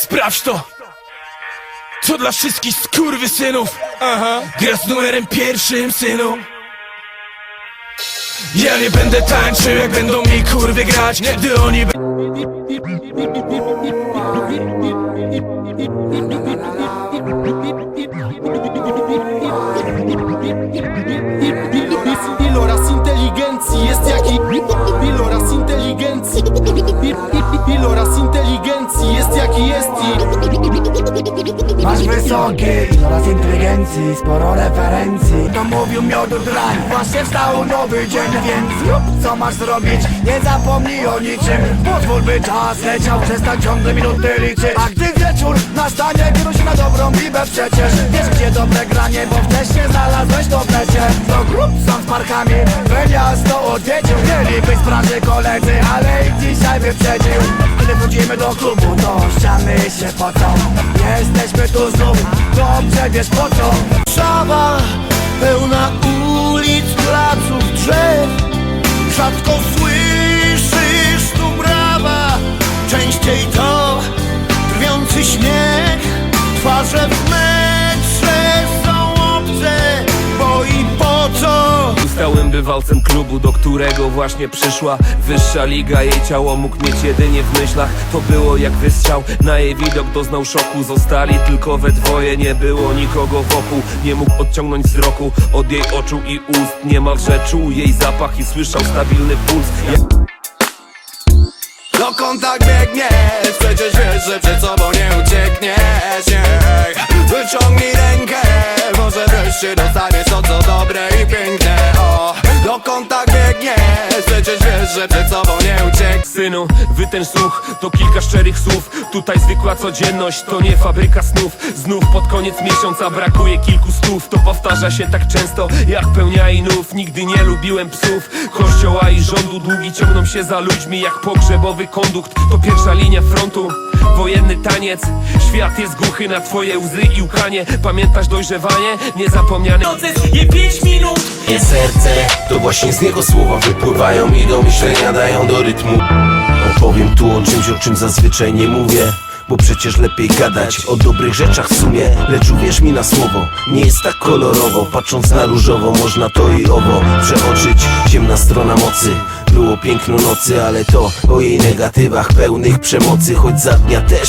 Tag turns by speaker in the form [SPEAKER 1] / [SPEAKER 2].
[SPEAKER 1] Sprawdź to! To dla wszystkich skurwysynów! Aha. Gra z numerem pierwszym, synu! Ja nie będę tańczył, jak będą mi kurwy grać Gdy oni
[SPEAKER 2] jest i
[SPEAKER 3] Masz wysoki iloraz inteligencji, sporo referencji. To mówił miod od rań, właśnie wstał nowy dzień Więc zrób co masz zrobić, nie zapomnij o niczym Pozwól by czas leciał, przestań ciągle minuty liczyć. A gdy wieczór nastanie, się na dobrą bibę przecież. Wiesz gdzie dobre granie, bo wcześniej znalazłeś to plecie Do grup są z parkami, by miasto odwiedził. Mieli być z koledzy, ale ich dzisiaj wyprzedził Gdy wchodzimy do klubu, to ściany się pocą Jesteśmy tu znów, dobrze wiesz po co?
[SPEAKER 2] Warszawa pełna
[SPEAKER 4] bywalcem klubu, do którego właśnie przyszła Wyższa liga, jej ciało mógł mieć jedynie w myślach. To było jak wystrzał, na jej widok. Doznał szoku. Zostali tylko we dwoje, nie było nikogo wokół. Nie mógł odciągnąć wzroku od jej oczu i ust. Niemalże czuł jej zapach i słyszał stabilny puls. Ja
[SPEAKER 2] Dokąd tak biegniesz? Przecież wiesz, że przed sobą nie uciekniesz. Ej, Dokąd tak biegniesz? Przecież wiesz, że przed sobą nie uciekniesz
[SPEAKER 4] Synu, wytęż słuch, to kilka szczerych słów. Tutaj zwykła codzienność, to nie fabryka snów. Znów pod koniec miesiąca brakuje kilku stów. To powtarza się tak często, jak pełnia i nów. Nigdy nie lubiłem psów, kościoła i rządu. Długi ciągną się za ludźmi, jak pogrzebowy kondukt. To pierwsza linia frontu, wojenny taniec. Świat jest głuchy na twoje łzy i łkanie. Pamiętasz dojrzewanie? Niezapomniany je pięć minut.
[SPEAKER 5] Nie serce, to właśnie z niego słowa wypływają i do myślenia dają do rytmu. Opowiem tu o czymś, o czym zazwyczaj nie mówię bo przecież lepiej gadać o dobrych rzeczach w sumie. Lecz uwierz mi na słowo, nie jest tak kolorowo. Patrząc na różowo można to i owo przeoczyć. Ciemna strona mocy, było piękno nocy Ale to o jej negatywach pełnych przemocy Choć za dnia też